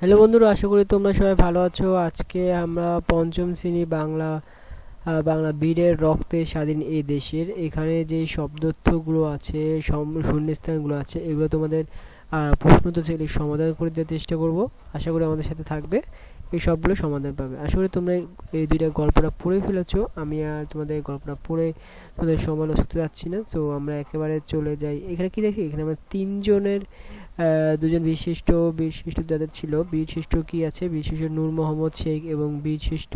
Hello বন্ধুরা, আশা করি তোমরা সবাই ভালো আছো। আজকে আমরা পঞ্চম শ্রেণি বাংলা বাংলা বীরের রক্তে স্বাধীন এই দেশের। এখানে যে শব্দার্থগুলো আছে শূন্যস্থানগুলো আছে, এগুলো তোমাদের প্রশ্ন তো ছেলে সমাধান করে দেওয়ার চেষ্টা করব। আশা করি আমাদের সাথে থাকবে। এই সবগুলো সমাধান পাবে। আশা করি তোমরা এই দুইটা গল্পটা পড়ে ফেলেছো। আমি আর তোমাদের গল্পটা পড়ে তোমাদের সমালোচনা যাচ্ছি না। তো আমরা একেবারে চলে যাই। এখানে কি দেখি? এখানে আমরা তিনজনের দুজন বিশিষ্ট বিশিষ্ট যাদের ছিল, বিশিষ্ট কি আছে? বিশিষ্ট নূর মোহাম্মদ শেখ এবং বিশিষ্ট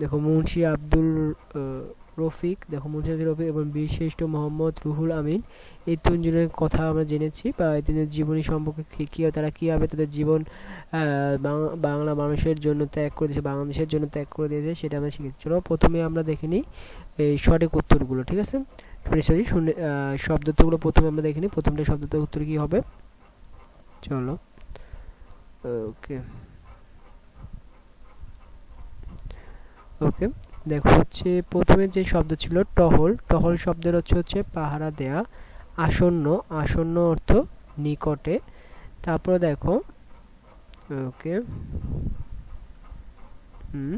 দেখো মুন্সি আব্দুল রফিক, দেখো আব্দুল রফিক এবং বীরশ্রেষ্ঠ মোহাম্মদ রুহুল আমিন। এই তিনজনের কথা আমরা জেনেছি বা এই তিনজনের জীবনী সম্পর্কে কী তারা কীভাবে তাদের জীবন বাংলা মানুষের জন্য ত্যাগ করে দিয়েছে, বাংলাদেশের জন্য ত্যাগ করে দিয়েছে, সেটা আমরা শিখেছি। চলো প্রথমে আমরা দেখে নিই এই সঠিক উত্তরগুলো, ঠিক আছে? সরি সরি শুনে শব্দগুলো প্রথমে আমরা দেখে নিই। প্রথমটা শব্দটার উত্তর কী হবে? চলো। ওকে। ওকে। দেখো হচ্ছে প্রথমে যে শব্দ ছিল টহল টহল শব্দের হচ্ছে হচ্ছে পাহারা দেয়া, আসন্ন আসন্ন অর্থ নিকটে। তারপরে দেখো, ওকে, হুম,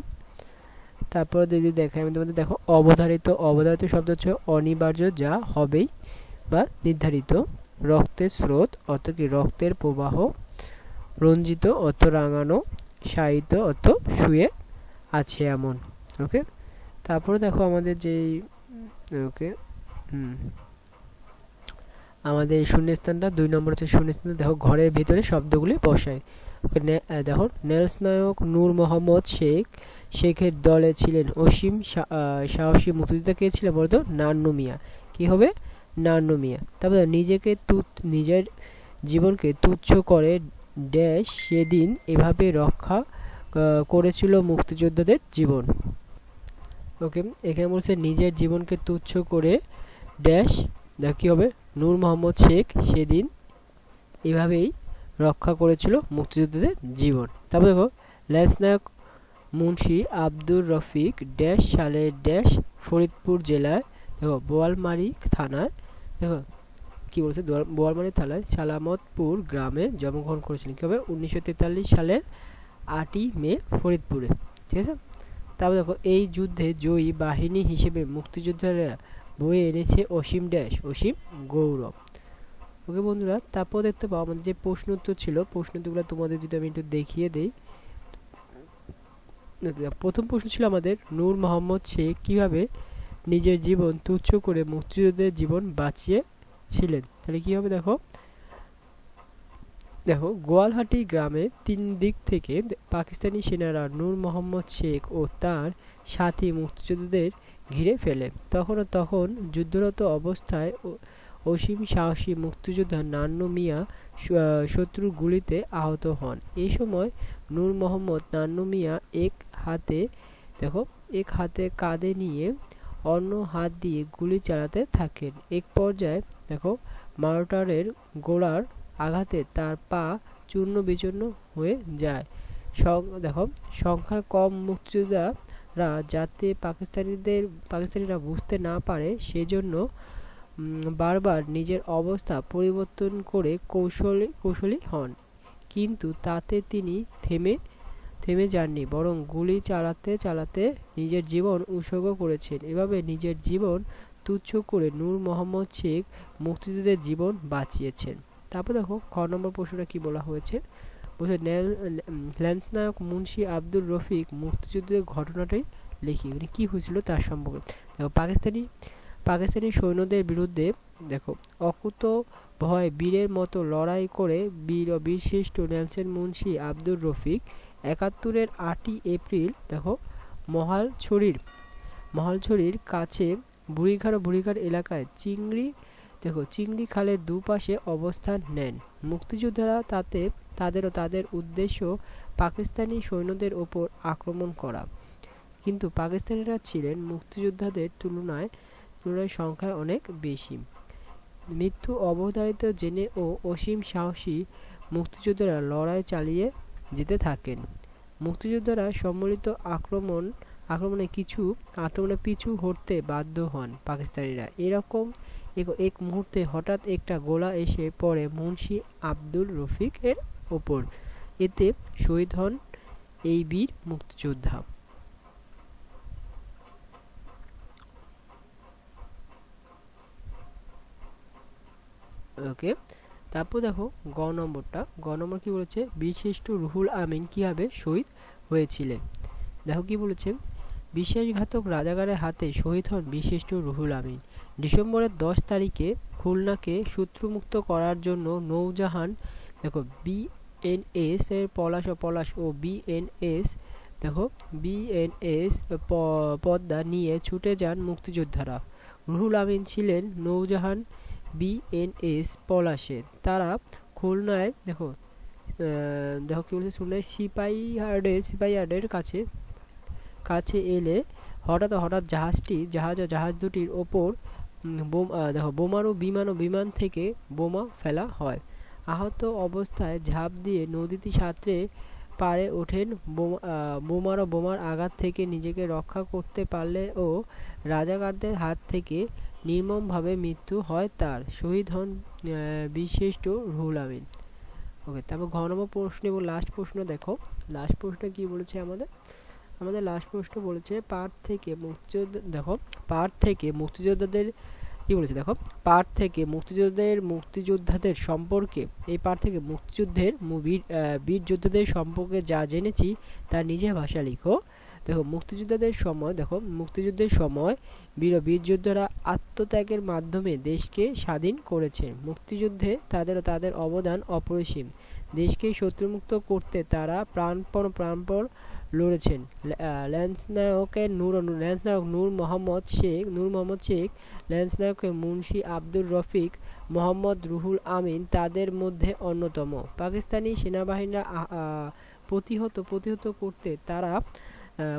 তারপরে যদি দেখাই আমি তোমাদের, দেখো অবধারিত অবধারিত শব্দ হচ্ছে অনিবার্য যা হবেই বা নির্ধারিত। রক্তের স্রোত অর্থ কি? রক্তের প্রবাহ, রঞ্জিত অর্থ রাঙানো সাহিত্য অর্থ শুয়ে আছে এমন, ওকে? তারপরে দেখো আমাদের যেই, ওকে, হুম, আমাদের শূন্যস্থানটা, দুই নম্বর হচ্ছে শূন্যস্থান, দেখো ঘরের ভিতরে শব্দগুলি বসায়। ওকে দেখো, নেলস নায়ক, নূর মোহাম্মদ শেখ, শেখের দলে ছিলেন অসীম সাহসী মুক্তিযোদ্ধা কে ছিলেন বলতো? নান্নু মিয়া। কি হবে? নান্নু মিয়া। তারপরে নিজেকে তুচ্ছ নিজের জীবনকে তুচ্ছ করে ড্যাশ সেদিন এভাবে রক্ষা করেছিল মুক্তিযোদ্ধাদের জীবন। ওকে এখানে বলছে নিজের জীবনকে তুচ্ছ করে ড্যাশ দেখ কি হবে? নূর মোহাম্মদ শেখ সেদিন এভাবেই রক্ষা করেছিল মুক্তিযোদ্ধাদের জীবন। তারপর দেখো, lance naik Munshi Abdur Rafiq dash সালে ড্যাশ ফরিদপুর জেলায়, দেখো, বোয়ালমারি থানায়, দেখো, কি বলছে? বোয়ালমারি থানায় সালামতপুর গ্রামে জন্মগ্রহণ করেছিলেন। কী হবে? উনিশশো তেতাল্লিশ সালের আটই মে ফরিদপুরে। ঠিক আছে? তারপর দেখো, এই যুদ্ধে জয়ী বাহিনী হিসেবে মুক্তিযোদ্ধারা বয়ে এনেছে অসীম ড্যাশ অসীম গৌরব। ওকে বন্ধুরা, তারপর দেখতে পাও, আমাদের যে প্রশ্ন উত্তর ছিল, প্রশ্ন উত্তরগুলো তোমাদের যদি আমি একটু দেখিয়ে দেই। প্রথম প্রশ্ন ছিল আমাদের, নূর মোহাম্মদ শেখ কীভাবে নিজের জীবন তুচ্ছ করে মুক্তিযোদ্ধাদের জীবন বাঁচিয়ে ছিলেন তাহলে কি হবে দেখো? দেখো, গোয়ালহাটি গ্রামে তিন দিক থেকে পাকিস্তানি সেনারা নূর মোহাম্মদ শেখ ও তার সাথী মুক্তিযোদ্ধাদের ঘিরে ফেলে। তখন তখন যুদ্ধরত অবস্থায় অসীম সাহসী মুক্তিযোদ্ধা নান্নু মিয়া শত্রুর গুলিতে আহত হন। এই সময় নূর মোহাম্মদ নান্নু মিয়া এক হাতে, দেখো, এক হাতে কাঁধে নিয়ে অন্য হাত দিয়ে গুলি চালাতে থাকেন। এক পর্যায়ে, দেখো, মার্টারের গোড়ার আঘাতে তার পা চূর্ণ বিচূর্ণ হয়ে যায়। দেখো, সংখ্যা কম মুক্তিযোদ্ধারা যাতে পাকিস্তানিদের, পাকিস্তানিরা বুঝতে না পারে সেজন্য বারবার নিজের অবস্থা পরিবর্তন করে কৌশলী কৌশলী হন। কিন্তু তাতে তিনি থেমে থেমে যাননি, বরং গুলি চালাতে চালাতে নিজের জীবন উৎসর্গ করেছেন। এভাবে নিজের জীবন তুচ্ছ করে নূর মোহাম্মদ শেখ মুক্তিযোদ্ধাদের জীবন বাঁচিয়েছেন। তারপর দেখো, খ নম্বর প্রশ্নটা কি বলা হয়েছে? বলছে ল্যান্সনায়ক মুন্সি আব্দুর রফিক মুক্তিযুদ্ধের ঘটনাটাই লিখি। মানে কী হয়েছিল তার সম্পর্কে? দেখো, পাকিস্তানি পাকিস্তানি সৈন্যদের বিরুদ্ধে, দেখো, অকুত ভয় বীরের মতো লড়াই করে বীর বীরশ্রেষ্ঠ নেলসেন মুন্সি আব্দুর রফিক একাত্তরের আটই এপ্রিল, দেখো, মহালছড়ির মহালছড়ির কাছে বুড়িঘাট বুড়িঘাট এলাকায় চিংড়ি দেখো, চিংড়ি খালের দুপাশে অবস্থান নেন। মুক্তিযোদ্ধারা তাতে তাদেরও তাদের উদ্দেশ্য পাকিস্তানি সৈন্যদের ওপর আক্রমণ করা। কিন্তু পাকিস্তানিরা ছিলেন মুক্তিযোদ্ধাদের তুলনায় তুলনায় সংখ্যায় অনেক বেশি। মৃত্যু অবধারিত জেনে ও অসীম সাহসী মুক্তিযোদ্ধারা লড়াই চালিয়ে যেতে থাকেন। মুক্তিযোদ্ধারা সম্মিলিত আক্রমণ, আক্রমণে কিছু আক্রমণে পিছু হটতে বাধ্য হন পাকিস্তানিরা। এরকম এক মুহূর্তে হঠাৎ একটা গোলা এসে পড়ে মুন্সি আব্দুল রফিক এর ওপর। এতে শহীদ হন এই বীর মুক্তিযোদ্ধা। ওকে, তারপর দেখো, গ নম্বরটা। গ নম্বর কি বলেছে? বিশিষ্ট রুহুল আমিন কীভাবে শহীদ হয়েছিলেন? দেখো কি বলেছে? বিশ্বাসঘাতক রাজাগারের হাতে শহীদ হন বিশিষ্ট রুহুল আমিন। ডিসেম্বরের দশ তারিখে খুলনাকে শত্রুমুক্ত করার জন্য নৌজাহান, দেখো বিএনএস এর পলাশ পলাশ ও বিএনএস দেখো বিএনএস পদ্মা নিয়ে ছুটে যান মুক্তিযোদ্ধারা। রুহুল আমিন ছিলেন নৌজাহান বিএনএস পলাশে। তারা খুলনায়, দেখো দেখো কি বলছে খুলনায় সিপাহীহাটের সিপাহীহাটের কাছে কাছে এলে হঠাৎ হঠাৎ জাহাজটি, জাহাজ জাহাজ দুটির ওপর দেখো, বোমারু বিমান ও বিমান থেকে বোমা ফেলা হয়। আহত অবস্থায় ঝাঁপ দিয়ে নদীটি সাঁতরে পারে ওঠেন। বোমার ও বোমার আঘাত থেকে নিজেকে রক্ষা করতে পারলে ও রাজাকারদের হাত থেকে নির্মমভাবে মৃত্যু হয় তার। শহীদ হন বিশিষ্ট রুহুল আমিন। ওকে, তারপর ঘ নম্বর প্রশ্ন এবং লাস্ট প্রশ্ন দেখো। লাস্ট প্রশ্ন কি বলেছে আমাদের? আমাদের লাস্ট প্রশ্ন বলেছে, পাঠ থেকে মুক্তিযোদ্ধা, দেখো, পাঠ থেকে মুক্তিযোদ্ধাদের, কি বলেছে, দেখো, পাঠ থেকে মুক্তিযোদ্ধাদের মুক্তিযোদ্ধাদের সম্পর্কে, এই পাঠ থেকে মুক্তিযুদ্ধের বীর যোদ্ধাদের সম্পর্কে যা জেনেছি, তা নিজের ভাষা লিখো। দেখো, মুক্তিযোদ্ধাদের সময়, দেখো, মুক্তিযুদ্ধের সময় বীর বীর যোদ্ধারা আত্মত্যাগের মাধ্যমে দেশকে স্বাধীন করেছে। মুক্তিযুদ্ধে তাদের তাদের অবদান অপরিসীম। দেশকে শত্রুমুক্ত করতে তারা প্রাণপণ প্রাণপণ লড়েছেন ল্যান্স ল্যান্সনায়কের নূর ল্যান্স নায়ক নূর মোহাম্মদ শেখ নূর মোহাম্মদ শেখ ল্যান্সনায়কের মুন্সি আব্দুর রফিক, মোহাম্মদ রুহুল আমিন তাদের মধ্যে অন্যতম। পাকিস্তানি সেনাবাহিনীরা প্রতিহত প্রতিহত করতে তারা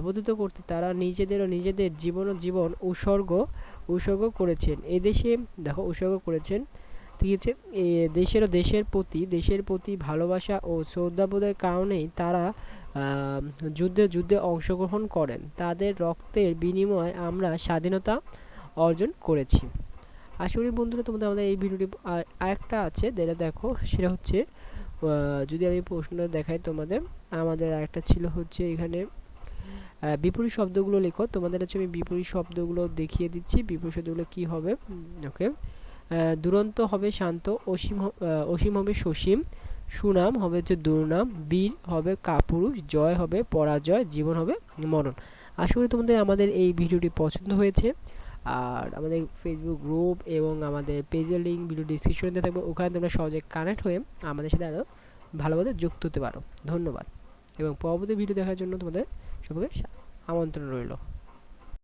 প্রতিহত করতে তারা নিজেদের ও নিজেদের জীবন জীবন উৎসর্গ উৎসর্গ করেছেন। এদেশে, দেখো, উৎসর্গ করেছেন। ঠিক আছে? দেশের ও দেশের প্রতি দেশের প্রতি ভালোবাসা ও শ্রদ্ধাবোধের কারণেই তারা যুদ্ধে যুদ্ধে অংশগ্রহণ করেন। তাদের রক্তের বিনিময়ে আমরা স্বাধীনতা অর্জন করেছি। আশা করি বন্ধুরা তোমাদের আমাদের এই ভিডিওটি আরেকটা আছে, যেটা দেখো, সেটা হচ্ছে যদি আমি প্রশ্নটা দেখাই তোমাদের, আমাদের আরেকটা ছিল হচ্ছে এখানে বিপরীত শব্দগুলো লেখো। তোমাদের হচ্ছে আমি বিপরীত শব্দগুলো দেখিয়ে দিচ্ছি, বিপরীত শব্দগুলো কি হবে? ওকে। দুরন্ত হবে, শান্ত, অসীম অসীম হবে, সসীম। সুনাম হবে হচ্ছে দুর্নাম, বীর হবে কাপুরুষ, জয় হবে পরাজয়, জীবন হবে মরণ। আশা করি তোমাদের আমাদের এই ভিডিওটি পছন্দ হয়েছে। আর আমাদের ফেসবুক গ্রুপ এবং আমাদের পেজের লিঙ্ক ভিডিও ডিসক্রিপশনে থাকবে। ওখানে তোমরা সহজে কানেক্ট হয়ে আমাদের সাথে আরও ভালোভাবে যুক্ত হতে পারো। ধন্যবাদ। এবং পরবর্তী ভিডিও দেখার জন্য তোমাদের সবাইকে আমন্ত্রণ রইল।